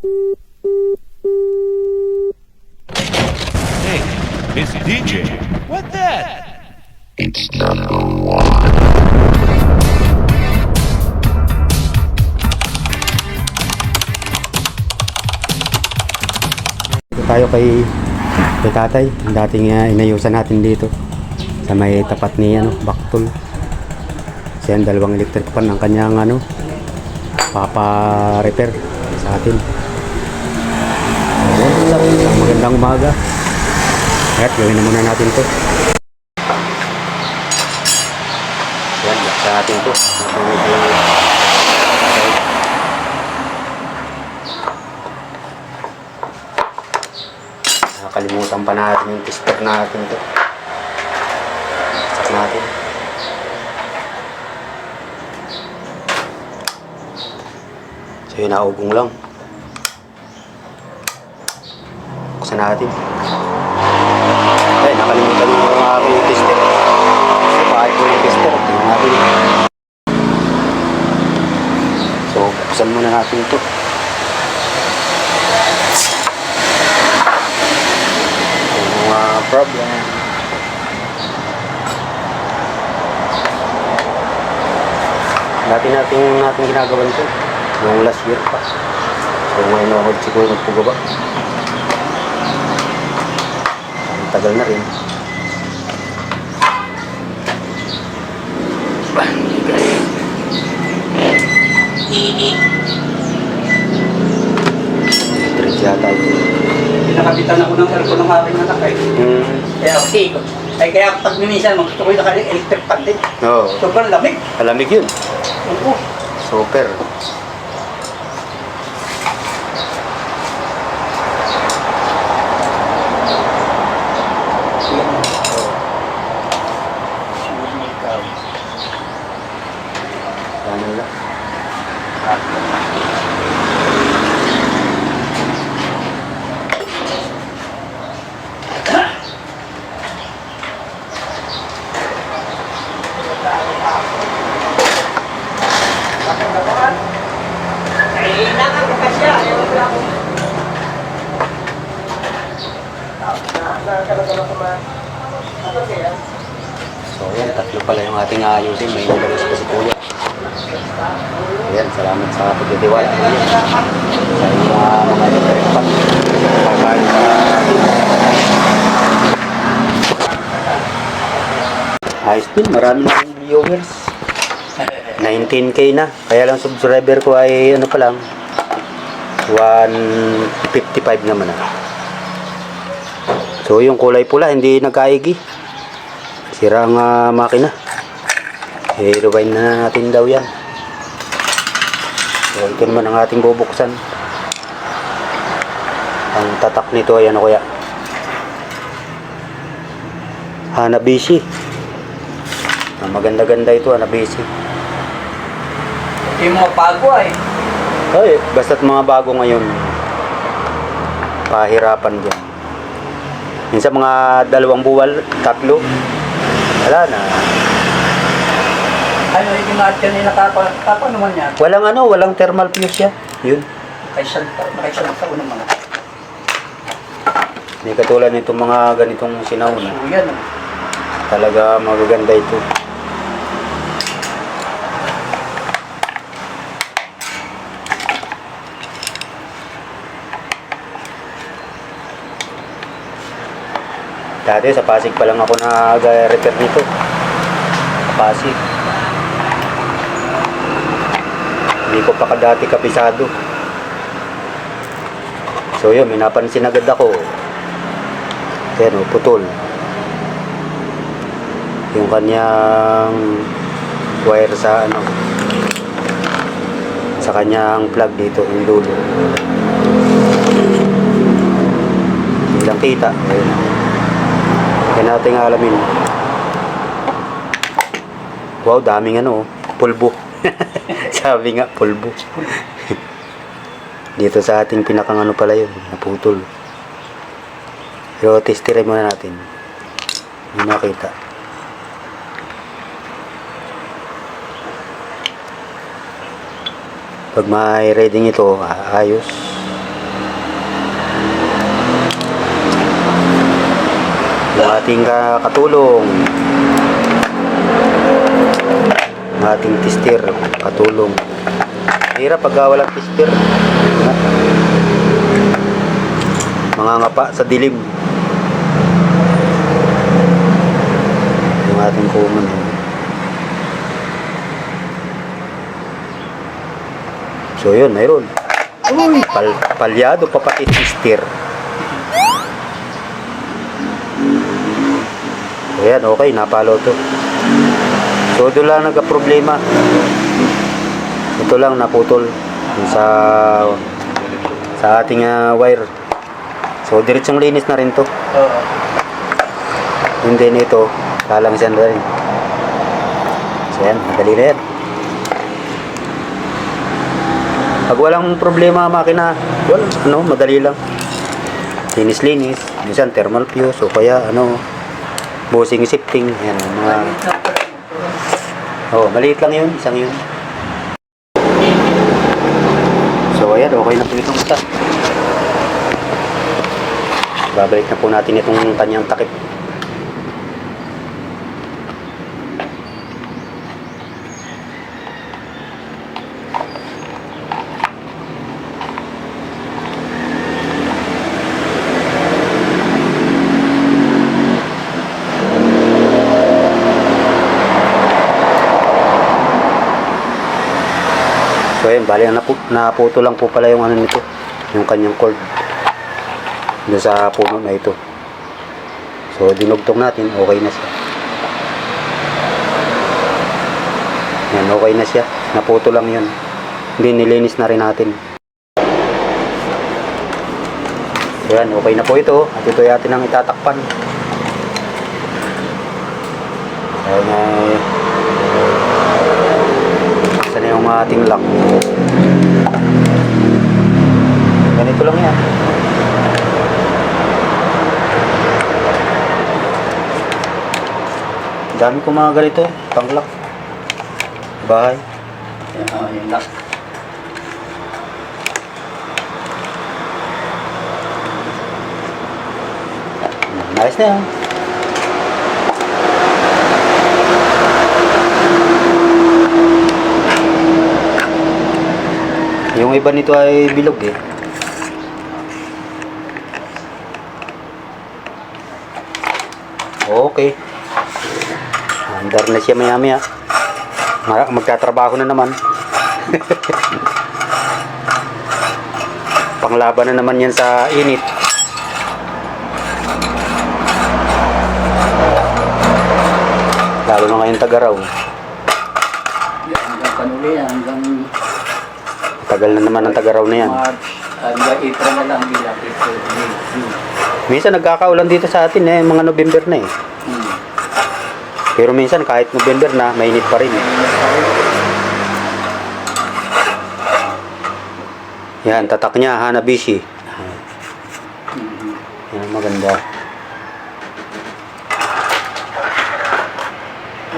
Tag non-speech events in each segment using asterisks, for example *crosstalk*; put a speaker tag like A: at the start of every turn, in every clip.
A: Hey, it's DJ. What that?
B: It's number one.
C: Tayo kay, kay tatay, yung dating uh, inayusan natin dito sa may tapat ni ano, Baktol. Kasi ang dalawang electric pan ang kanyang ano, papa-repair sa atin. Magandang umaga. At gawin na muna natin to. Yan, sa atin to. Nakakalimutan pa natin yung tester natin to. Sak natin. So yun, naugong lang. Buksan natin. Eh, nakalimutan yung aking tester. So, pahay ko yung tester. Tingnan natin. So, buksan muna natin to. Yung mga problem. Dati natin natin ginagawa nito. Noong last year pa. So ngayon ako siguro nagpugaba. Tagal na rin. Yata ito.
D: Pinakapitan ako ng aircon ng aking anak eh.
C: Hmm.
D: Kaya okay. Ay kaya pag minsan gusto ko yung naka-electric pan din.
C: Oo.
D: Sobrang lamig.
C: Alamig yun.
D: Oo.
C: Super. So yan, tatlo pala yung ating ayusin. May nagalas pa si Kuya. Ayan, salamat sa pagdadiwala. Sa inyo uh, mga nagkarepan. Kakain sa Ayos din, marami na akong viewers. 19k na. Kaya lang subscriber ko ay ano pa lang 155 naman ah. So yung kulay pula hindi nagkaigi. Sira ang ah, makina. Eh, rewind na natin daw yan. So ito naman ang ating bubuksan. Ang tatak nito ay ano kaya? Hanabishi. Ah, maganda-ganda ito, Hanabishi.
D: Yung mga bago ay.
C: Ay, basta't mga bago ngayon, pahirapan dyan. Minsan mga dalawang buwal, tatlo, wala na.
D: Ano yung ginatyan nila kapa, kapa naman yan.
C: Walang ano, walang thermal fuse yan. Yun.
D: Nakaisang taon, nakaisang taon naman.
C: Hindi katulad nitong mga ganitong sinauna.
D: Yan.
C: Talaga magaganda ito. Dati sa Pasig pa lang ako nag-repair nito. Sa Pasig. Hindi ko pa kadati kapisado. So yun, may napansin agad ako. Ayan o, putol. Yung kanyang wire sa ano sa kanyang plug dito, yung dulo. Hindi lang kita. Ayun. Kaya natin alamin. Wow, daming ano, oh, pulbo. *laughs* Sabi nga, pulbo. *laughs* Dito sa ating pinakang ano pala yun, naputol. Pero testirin muna natin. Hindi nakita. Pag may reading ito, ah, ayos. Ating ka- katulong. Ang ating tester, katulong. Hirap pag walang tester. Mga ngapa sa dilim. Yung ating kuman. So yun, mayroon. Uy, pal palyado pa pati. Ayan, okay, napalo to. So, doon lang nagka-problema. Ito lang, naputol. Sa sa ating ah, wire. So, diretsong linis na rin to.
D: Oo.
C: Hindi nito, lalangsan na rin. So, yan, madali na yan. Pag walang problema makina, well, ano, madali lang. Linis-linis. Minsan, thermal fuse, o kaya, ano, bushing shifting. Yan, mga... Oh, maliit lang yun, isang yun. So, ayan, okay na po itong isa. Babalik na po natin itong kanyang takip. So ayun, bali napu naputo lang po pala yung ano nito, yung kanyang cord. Doon sa puno na ito. So dinugtong natin, okay na siya. Yan, okay na siya. Naputo lang yun. Hindi nilinis na rin natin. So yan, okay na po ito. At ito natin ang itatakpan. Ayan, eh, Yung ating lock? Ganito lang yan. Dami ko mga ganito, pang lock. Bahay.
D: Yan, oo, yun lang.
C: Nice na yan. Yung iba nito ay bilog eh. Okay. Andar na siya maya maya. Ma- Magtatrabaho na naman. *laughs* Panglaban na naman yan sa init. Lalo na ngayon tagaraw.
D: Hanggang panuli, hanggang
C: Tagal na naman ang tagaraw na yan.
D: March, hanggang April na lang bilang April, May, June.
C: Minsan nagkakaulan dito sa atin eh, mga November na eh.
D: Hmm.
C: Pero minsan kahit November na, mainit pa rin eh. Yan, tatak niya, Hanabishi.
D: Mhm.
C: Yan, maganda.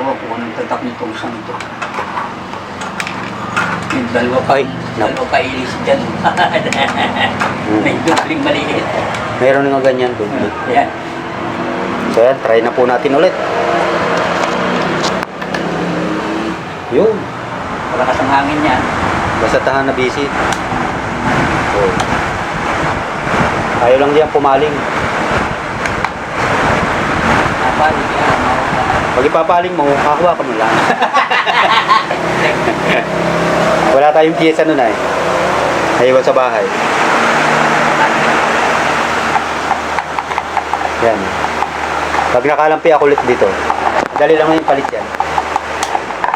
D: Oo, kung anong tatak nitong ito. May dalawa pa,
C: Ay, nap-
D: dalawa pa ilis dyan. *laughs* May dupling maliit.
C: Meron nga ganyan, dubli.
D: Yan.
C: So yan, try na po natin ulit. Yun,
D: Malakas ang hangin niya.
C: basta tahan na busy. Oh. Ayaw lang diyan pumaling.
D: Napali yan.
C: Pag ipapaling mo, kakuha ka mo lang. *laughs* Wala tayong piyesa nun ay. Naiwan sa bahay. Yan. Pag nakalampi ako ulit dito, dali lang yung palit yan.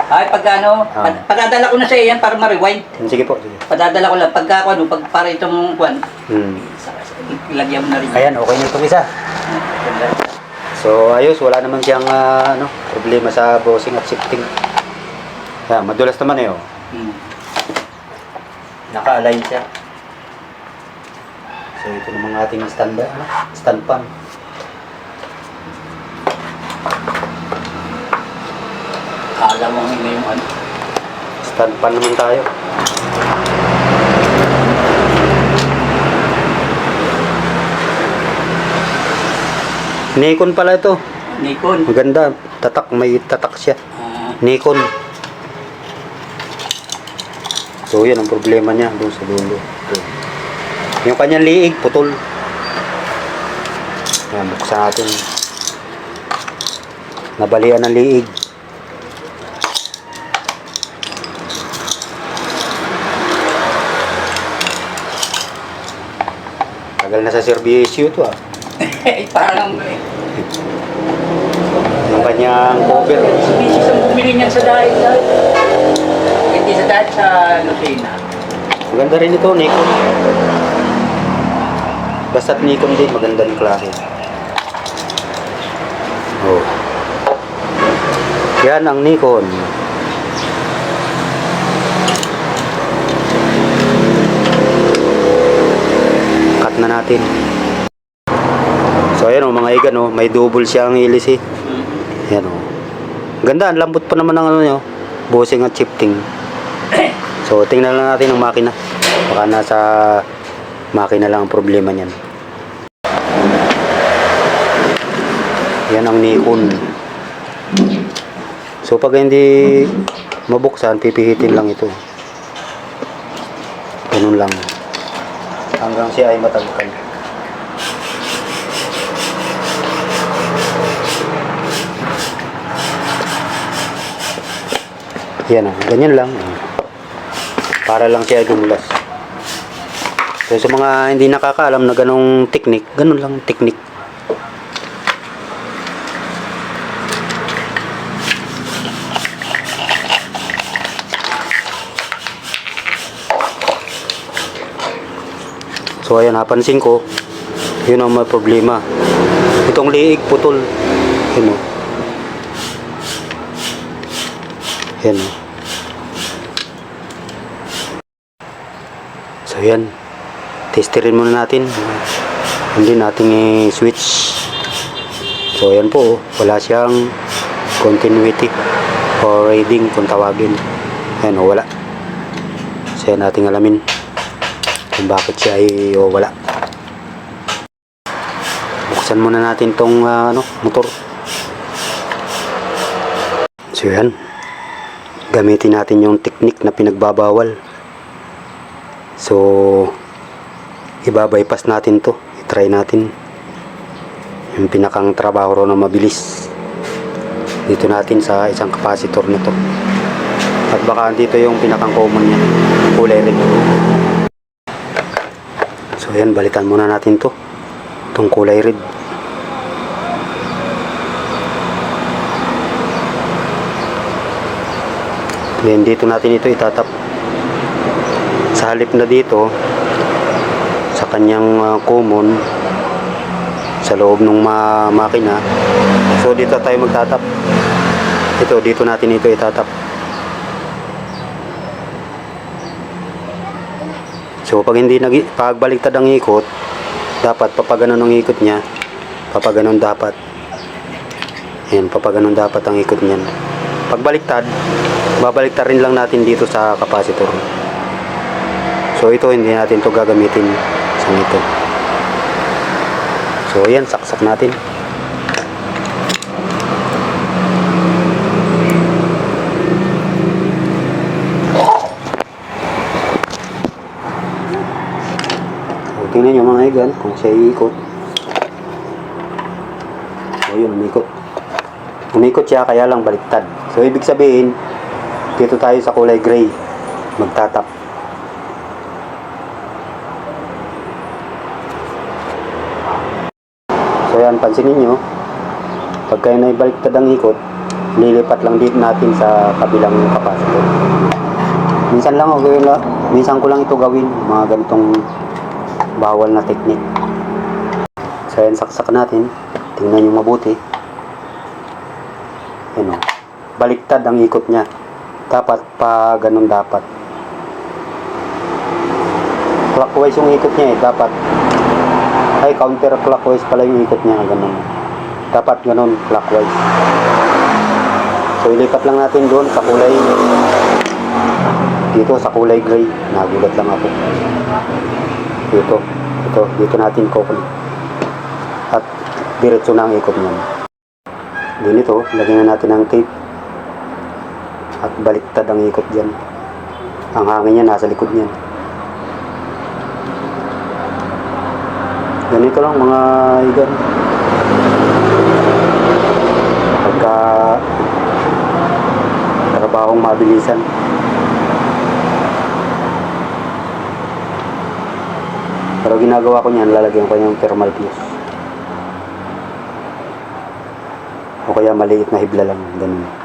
D: Ay, pag ano,
C: Ah.
D: pag- padadala ko na sa yan para ma-rewind.
C: Sige po, sige.
D: Padadala ko lang. Pagka ako, ano, pag para itong kwan,
C: Hmm.
D: ilagyan mo na rin.
C: Ayan, okay na itong isa. So, ayos, wala naman siyang ah, ano, problema sa bossing at shifting. Yan, madulas naman eh, oh.
D: Hmm.
C: Naka-align siya. So, ito namang ating stand, ano, stand pan.
D: Kala mo nga yung ano.
C: Stand pan naman tayo. Nikon pala ito.
D: Nikon.
C: Maganda. Tatak. May tatak siya.
D: Ah,
C: Nikon. So yan ang problema niya doon sa dulo. Ito. Yung kanyang liig, putol. Yan, buksan natin. Nabalian ng liig. Tagal na sa serbisyo ito ah. *laughs*
D: parang eh.
C: Yung kanyang cover.
D: Busy sa bumili niyan sa dahil dahil. Hindi sa dahil sa Lucena.
C: Maganda rin ito, Nikon. Basta't Nikon din, maganda ng klase. Oh. Yan ang Nikon. Cut na natin. So ayan oh, mga igan oh, may double siyang ilis eh. Yan oh. Ganda, ang lambot pa naman ng ano nyo. Bussing at shifting. So, tingnan lang natin ang makina. Baka nasa makina lang ang problema niyan. Yan ang Nikon. So, pag hindi mabuksan, pipihitin lang ito. Ganun lang. Hanggang siya ay matagkal. Yan ah, ganyan lang. Para lang siya dumulas. So sa mga hindi nakakaalam na ganong technique, ganun lang technique. So ayan, napansin ko, yun ang may problema. Itong liig putol. Yun o. Yan o. So yan. Testerin muna natin. Hindi natin i-switch. So yan po. oh. Wala siyang continuity or reading kung tawagin. Ayan o, wala. So yan natin alamin kung bakit siya ay o, wala. Buksan muna natin tong ah, ano, motor. So yan gamitin natin yung technique na pinagbabawal. So, ibabypass natin to. I-try natin. Yung pinakang trabaho na mabilis. Dito natin sa isang capacitor na to. At baka dito yung pinakang common niya. Kulay red. So, yan. Balitan muna natin to. Itong kulay red. Then dito natin ito itatap. Sa halip na dito sa kanyang ah, common sa loob ng ma makina. So dito tayo magtatap. Ito dito natin ito itatap. So pag hindi nag ang ikot, dapat papaganon ang ikot niya. Papaganon dapat. Ayan, papaganon dapat ang ikot niyan. Pagbaliktad, babaliktad rin lang natin dito sa capacitor. So ito hindi natin to gagamitin sa ito. So ayan, saksak natin. So, tingnan nyo mga igan kung siya iikot. So yun, umikot. Umikot siya kaya lang baliktad. So ibig sabihin, dito tayo sa kulay gray. Magtatap. So yan, pansinin nyo. Pag kayo na ibaliktad ang ikot, lilipat lang dito natin sa kabilang capacitor. Minsan lang, okay lang. Minsan ko lang ito gawin. Mga ganitong bawal na technique. So yan, saksak natin. Tingnan nyo mabuti. Yan o. Baliktad ang ikot niya. Dapat pa ganun dapat. Clockwise yung ikot niya eh. Dapat ay counterclockwise pala yung ikot niya. Ganun. Dapat ganun clockwise. So ilipat lang natin doon sa kulay dito sa kulay gray. Nagulat lang ako. Dito. Ito. Dito natin kukulit. At diretso na ang ikot niyan. Then ito, lagyan na natin ng tape. At baliktad ang ikot dyan. Ang hangin niya nasa likod niyan. Ganito lang mga igan. Pagka trabahong mabilisan. Pero ginagawa ko niyan, lalagyan ko yung thermal fuse. O kaya maliit na hibla lang, ganun.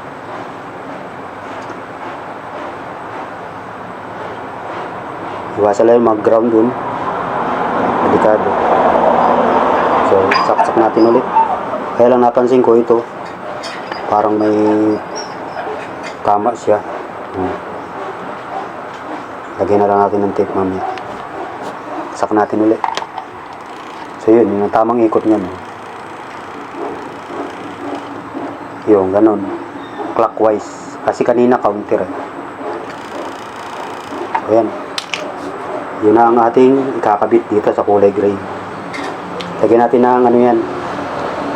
C: Iwasan lang yung mag-ground dun. Delikado. So, saksak natin ulit. Kaya lang napansin ko ito, parang may tama siya. Hmm. Lagyan na lang natin ng tape mamaya. Sak natin ulit. So yun, yung tamang ikot niyan. Yung ganun. Clockwise. Kasi kanina counter eh. So yan. Yun na ang ating ikakabit dito sa kulay gray. Lagyan natin ng ano yan.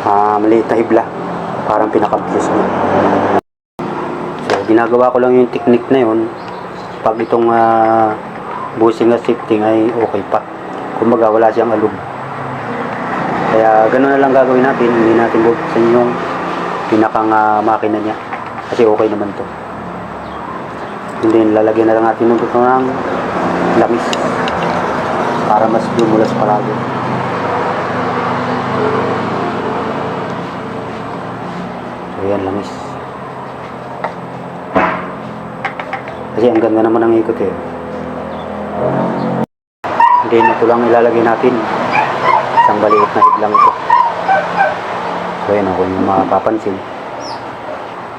C: Ah, maliit na hibla. Parang pinaka-fuse niya. So, ginagawa ko lang yung technique na yun. Pag itong ah, busing na shifting ay okay pa. Kumbaga, wala siyang alog. Kaya gano'n na lang gagawin natin. Hindi natin bubuksan yung pinakang ah, makina niya. Kasi okay naman to. And then, lalagyan na lang natin ng ng langis. Para mas dumulas palagi. So, yan langis. Kasi ang ganda naman ng ikot eh. Hindi na ito lang ilalagay natin. Isang baliit na hit lang ito. So yan ako yung mapapansin.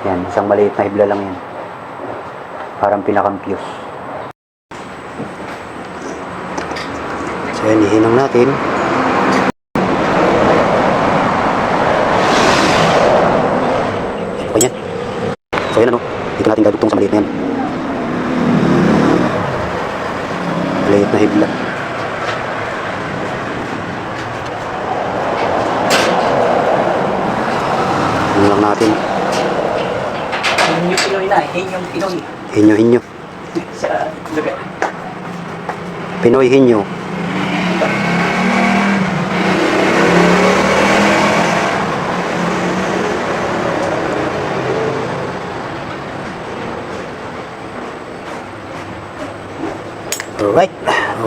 C: Yan, isang maliit na hibla lang yan. Parang pinakampiyos. So yan, ihinang natin. Okay yan. So yan ano, dito natin gagawin sa maliit na yan. Maliit na hibla. Yun lang natin.
D: Yung Pinoy na, yun yung Pinoy.
C: Hinyo, hinyo. *laughs*
D: Sa lugar.
C: Pinoy hinyo.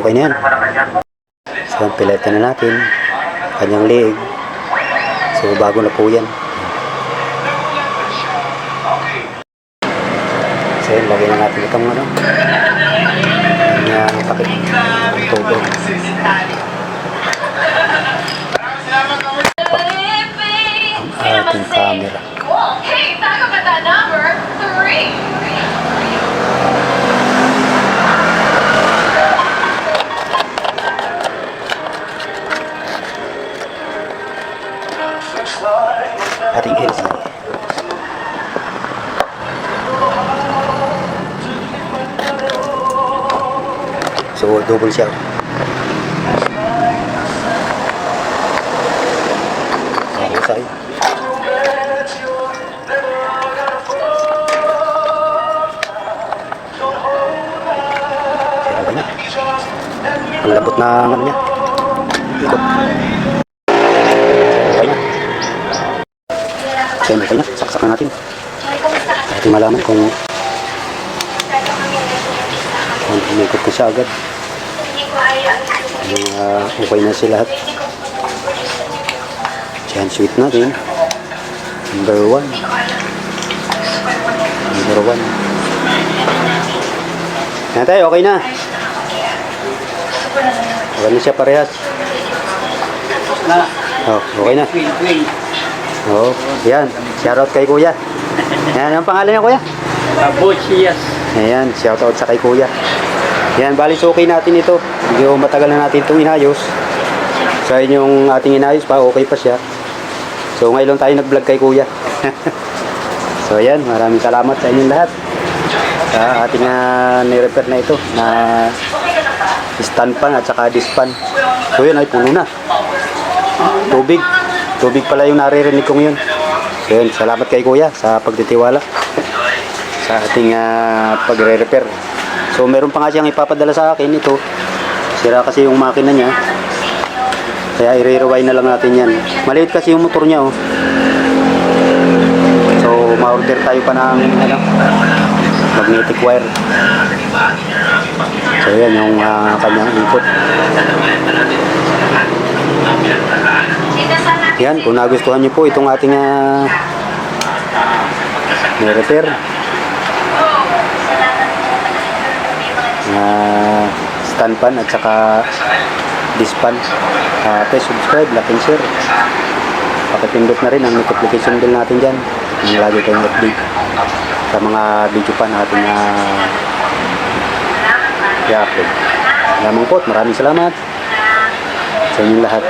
C: Na yan. So, pilatan na natin. Kanyang leeg. So, bago na po yan. So, yun, lagyan na natin itong ano. Kanyang. Ang tubo. Double siya. Ayos ay. Okay na. Ang labot na ano niya. Ikot. Okay na. So, okay na. Saksak na natin. Natin malaman kung kung umikot ko siya agad. Yung uh, okay na sila. Yan, sweet natin. Number one. Number one. Yan tayo, okay na. Okay na siya parehas.
D: Na,
C: Oh, okay na. Oh, yan. Shoutout kay kuya. Yan, ang pangalan niya kuya?
D: Abuchias.
C: Ayan, shoutout sa kay kuya. Yan, bali okay natin ito. Medyo matagal na natin itong inayos. Sa inyong ating inayos pa, okay pa siya. So ngayon lang tayo nag-vlog kay kuya. *laughs* so ayan, maraming salamat sa inyong lahat. Sa ating uh, ni-repair na ito na stand pan at saka disc pan. So yun ay puno na. Tubig. Tubig pala yung naririnig kong yun. So yun, salamat kay Kuya sa pagtitiwala sa ating ah, pagre-repair. So meron pa nga siyang ipapadala sa akin ito. Sira kasi yung makina niya. Kaya i-rewind na lang natin yan. Maliit kasi yung motor niya oh. So ma-order tayo pa ng ano, magnetic wire. So yan yung ah, kanyang input. Yan, kung nagustuhan niyo po itong ating uh, repair uh, stand pan at saka dispan. Uh, please subscribe, like and share. Pakipindot na rin ang notification bell natin dyan. Yung lagi kayong update sa mga video pa natin na i-upload. Lamang po, at maraming salamat sa inyong lahat.